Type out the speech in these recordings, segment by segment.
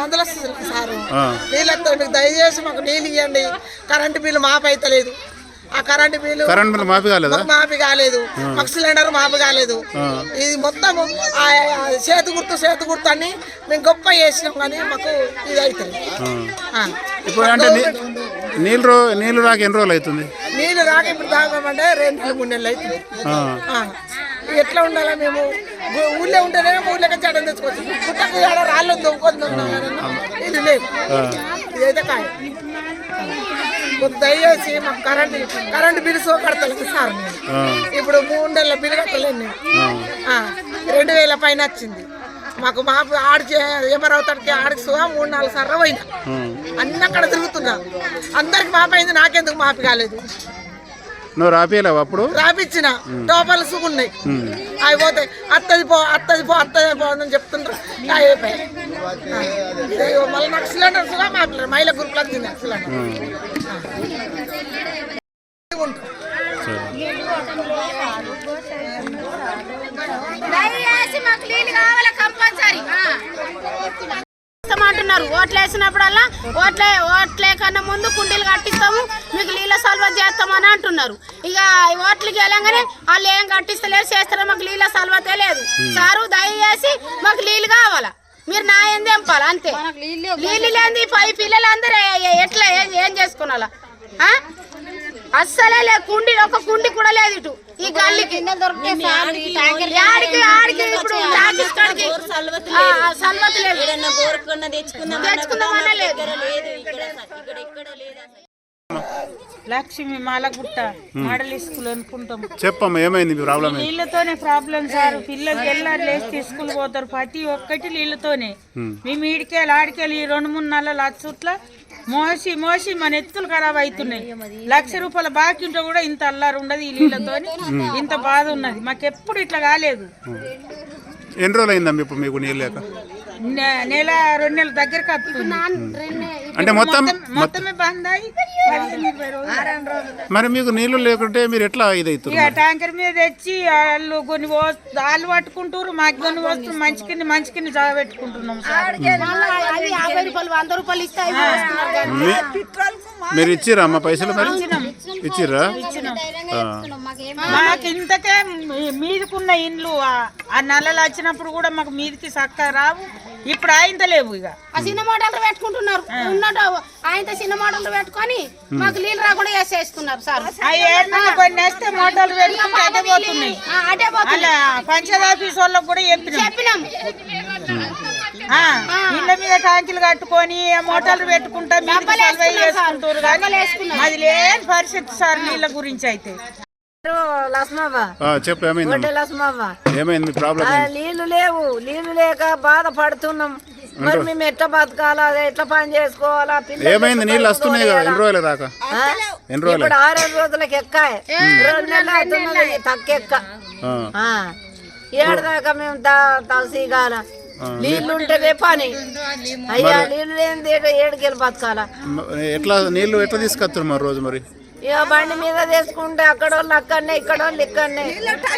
మందులు సారు. ఆ. నీళ్ళు వస్తుంది మీకు దయచేసి మాకు నీళ్ళు ఇవ్వండి కరెంటు బిల్లు మాపు అవుతలేదు ఆ కరెంటు బిల్లు కరెంట్ బిల్ మాఫీ కాలేదా? మాపి కాలేదు. మాకు సిలిండర్ మాపి కాలేదు. ఇది మొత్తం చేతి గుర్తు చేతి గుర్తు అని మేము గొప్ప చేసినాం కానీ మాకు ఇది అవుతుంది. ఇప్పుడు అంటే నీళ్ళు నీళ్ళు రాక ఎన్ని రోజులు అవుతుంది? నీళ్ళు రాక ఇప్పుడు తాగమంటే రెండు నెలలు మూడు నెలలు అవుతుంది. ఎట్లా ఉండాలా మేము? ఊళ్ళో ఉంటేనే ఊళ్ళోకి చెడ్డ తెచ్చుకోవచ్చు. పుట్టకు ఆడ రాళ్ళు దొంగకొని ఇది లేదు ఇదైతే కాయ. కొద్ది దయచేసి మాకు కరెంట్ కరెంట్ బిల్లు సో కడతలేదు సార్. ఇప్పుడు మూడు నెలల బిల్లు కట్టలేదు నేను. రెండు వేల పైన వచ్చింది. మాకు మా ఆడికి ఏమరవుతాడికి ఆడికి సుగా మూడు నాలుగు సార్లు పోయినా. అన్ని అక్కడ తిరుగుతున్నా. అందరికి మాపైంది నాకెందుకు మాపి కాలేదు? నువ్వు రాపియలేవు అప్పుడు? రాపిచ్చిన. టోపాలు సుగున్నాయి. అవి పోతాయి. అత్తది పో అత్తది పో అత్తది పో అని చెప్తుండ్రు. అవి అయిపోయాయి మళ్ళీ నాకు సిలిండర్ సుగా మాపలేరు మహిళ గ్రూప్లో తింది సిలిండర్. ఆ. ఉంటుంది. దయచేసి మాకు నీళ్ళు కావాలి కంపల్సరీ? అంటున్నారు ఓట్లు వేసినప్పుడల్లా ఓట్లే ఓట్లే కన్నా ముందు కుండీలు కట్టిస్తాము మీకు నీళ్ళ సల్వ చేస్తామని అంటున్నారు. ఇక ఈ ఓట్లకి వెళ్ళంగానే వాళ్ళు ఏం కట్టిస్తలేరు చేస్తారో మాకు నీళ్ళ సల్వతే లేదు. సారు దయచేసి మాకు నీళ్ళు కావాలా? మీరు నా ఏం తెంపాలి? అంతే. నీళ్ళు లేని పై పిల్లలందరూ ఏ- ఏ- ఎట్లా ఏం- ఏం చేసుకున్నాలా? ఆ? అస్సలే లేదు కుండి ఒక కుండి కూడా లేదు ఇటు. ఈ గల్లీకి. యాడికి ఆడికి ఇప్పుడు టాకీస్ కాడికి ఆ, ఆ, సల్వత్ లేదు. తెచ్చుకుందామన్నా లేదు. లక్ష్మి మాలగుట్ట మోడల్ స్కూల్ అనుకుంటాం. చెప్పమ్మా ఏమైంది మీ ప్రాబ్లం? నీళ్ళతోనే ప్రాబ్లం సార్. పిల్లలు తెల్లారు లేచి స్కూల్ పోతారు. ప్రతి ఒక్కటి నీళ్ళతోనే. మేము. ఈడికెళ్ళి ఆడికెళ్ళి ఈ రెండు మూడు నెలలు అచ్చుట్ల మోసి మోసి మన ఎత్తులు ఖరాబ్ అవుతున్నాయి. లక్ష రూపాయల బాకీ ఉంటే కూడా ఇంత అల్లారు ఉండదు ఈ నీళ్ళతోని. ఇంత బాధ ఉన్నది. మాకెప్పుడు ఇట్లా కాలేదు. ఎన్ని రోజులు అయిందమ్మా ఇప్పుడు మీకు నీళ్ళు లేక? నెల రెండు నెలల దగ్గరకు వస్తుంది. అంటే మొత్తం మొత్తమే బంద్. మరి మీకు నీళ్ళు లేకుంటే మీరు ఎట్లా ఇది ఇక ట్యాంకర్ మీద తెచ్చి వాళ్ళు కొన్ని వాళ్ళు పట్టుకుంటారు మాకు కొన్ని వస్తువులు మంచి కింద మంచి కింద జాగ పెట్టుకుంటున్నాం మీరు ఇచ్చిరా అమ్మ పైసలు మరి? ఇచ్చిర్రా? ఆ. మాకు ఇంతకే మీదకున్న ఇండ్లు ఆ- నల్లలు వచ్చినప్పుడు కూడా మాకు మీదికి చక్కగా రావు. ఇప్పుడు ఆయంత లేవు ఇక. ఆ చిన్న మోటార్లు పెట్టుకుంటున్నారు. ఉన్నట్టు ఆయన చిన్న మోటార్లు పెట్టుకొని మాకు నీళ్ళు రాకుండా వేసేస్తున్నారు సార్. ఆ ఏడు కొన్ని వేస్తే మోటార్లు పెట్టుకుంటే అదే పోతున్నాయి. ఆ, అటే పోతుంది అలా పంచాయత్ ఆఫీస్ వాళ్ళకి కూడా చెప్పినాం. చెప్పినాం. ఆ, ఇళ్ళ మీద ట్యాంకులు కట్టుకొని మోటార్లు పెట్టుకుంటా మీదికి సర్వే చేసుకుంటారు కానీ అది లేని పరిస్థితి సార్ నీళ్ళ గురించి అయితే. చెప్పు ఏమైంది? ప్రాబ్లం? నీళ్ళు లేవు. నీళ్ళు లేక బాధపడుతున్నాం. మరి మేము ఎట్లా బతకాలా? ఎట్లా పని చేసుకోవాలా? ఏమైంది? నీళ్ళు వస్తున్నాయి కదా ఎన్ని రోజులు ఆ? ఎన్ని రోజులు? ఇప్పుడు ఆరేడు రోజులకి ఎక్కాయి. రెండు నెలలు అవుతున్నది ఆ. ఆ. ఏడదాకా మేము తలసీగాల నీళ్ళు ఉంటేనే పని. అయ్యా నీళ్ళు లేని ఏడుకెళ్ళి బతకాలా. ఎట్లా నీళ్ళు ఎట్లా తీసుకొస్తారు మరి రోజు మరి? ఇక బండి మీద తీసుకుంటే అక్కడ వాళ్ళు అక్కడనే ఇక్కడ వాళ్ళు ఇక్కడనే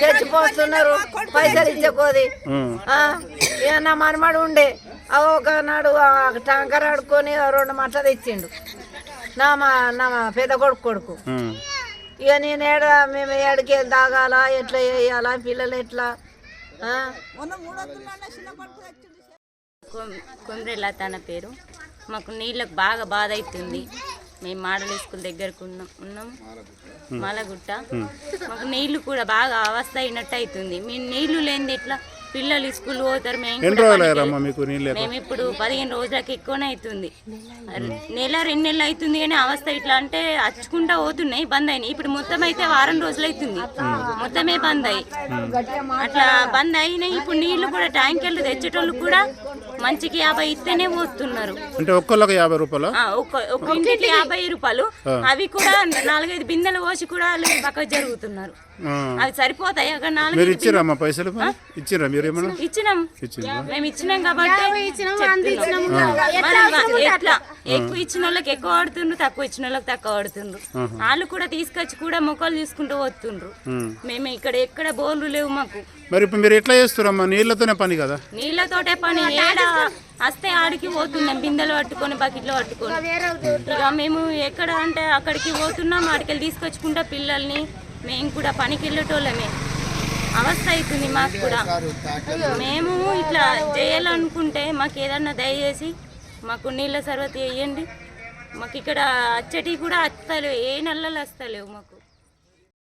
తెచ్చిపోతున్నారు. పైసలు ఇచ్చే కోది ఉం. ఆ, ఇక నా మనమడు ఉండే. ఆ ఒకనాడు ఆ ట్యాంకర్ ఆడుకొని రెండు మట్ల తెచ్చిండు. నా మా నా పెద్ద కొడుకు కొడుకు. ఉం. ఇక నేను ఏడ మేము ఏడికి తాగాల ఎట్లా వేయాలా పిల్లలు ఎట్లా? ఆ? కొమ్రెల్లా తన పేరు. మాకు నీళ్ళకు బాగా బాధ అవుతుంది మేము మాడల స్కూల్ దగ్గరకు ఉన్నాం. ఉన్నాం. మాలగుట్ట. మాకు నీళ్ళు కూడా బాగా అవస్థ అయినట్టు అవుతుంది మేము నీళ్ళు లేనిది ఎట్లా? పిల్లలు స్కూల్ పోతారు మేము మేము ఇప్పుడు పదిహేను రోజులకి ఎక్కువనే అవుతుంది. నెల రెండు నెలలు అవుతుంది కానీ అవస్థ ఇట్లా అంటే అచ్చుకుంటా పోతున్నాయి బంద్ అయినాయి. ఇప్పుడు మొత్తం అయితే వారం రోజులు అవుతుంది. మొత్తమే బంద్ అయ్యి. అట్లా బంద్ అయినాయి. ఇప్పుడు నీళ్ళు కూడా ట్యాంకర్లు తెచ్చేటోళ్ళు కూడా మంచికి యాభై ఇస్తేనే పోతున్నారు అంటే ఒక్కళ్ళకి యాభై రూపాయలు? ఆ, ఒక్క ఒక్క ఇంటికి యాభై రూపాయలు. అవి కూడా నాలుగైదు బిందెలు పోసి కూడా వాళ్ళు పక్కకు జరుగుతున్నారు. అవి సరిపోతాయి. అక్కడ మీరు నాలుగు ఇచ్చిరమ్మా పైసలు? ఇచ్చిరా మీరు ఏమన్నా? ఇచ్చినాం? మేము ఇచ్చినాం కాబట్టి ఎట్లా? ఎక్కువ ఇచ్చిన వాళ్ళకి ఎక్కువ ఆడుతుండ్రు తక్కువ ఇచ్చిన వాళ్ళకి తక్కువ ఆడుతుండ్రు వాళ్ళు కూడా తీసుకొచ్చి కూడా మొక్కలు తీసుకుంటూ వస్తుండ్రు మేము. ఇక్కడ ఎక్కడ బోర్లు లేవు మాకు. మరి ఇప్పుడు మీరు ఎట్లా చేస్తారమ్మా? నీళ్ళతోనే పని కదా? నీళ్ళతోటే పని. ఏడ వస్తే ఆడికి పోతున్నాం బిందెలు పట్టుకొని బకెట్లు పట్టుకొని. ఇక మేము ఎక్కడ అంటే అక్కడికి పోతున్నాం ఆడికెళ్ళి తీసుకొచ్చుకుంటా పిల్లల్ని. మేము కూడా పనికి వెళ్ళేటోళ్ళమే. అవస్థ అవుతుంది మాకు కూడా. మేము ఇట్లా చేయాలనుకుంటే మాకు ఏదన్నా దయచేసి మాకు నీళ్ళ సర్వతి వేయండి మాకు ఇక్కడ అచ్చటి కూడా వస్తలేవు ఏ నల్లలు వస్తలేవు మాకు.